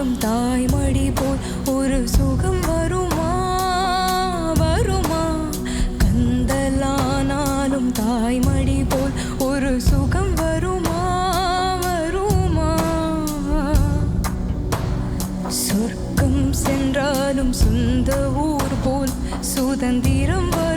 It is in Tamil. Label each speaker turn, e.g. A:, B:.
A: ஆனாலும் தாய்மடி போல் ஒரு சுகம் வருமா? வருமா? கந்தலானாலும் தாய்மடி போல் ஒரு சுகம் வருமா? வருமா? சொர்க்கம் சென்றாலும் சொந்த ஊர் போல் சுதந்திரம் வரும்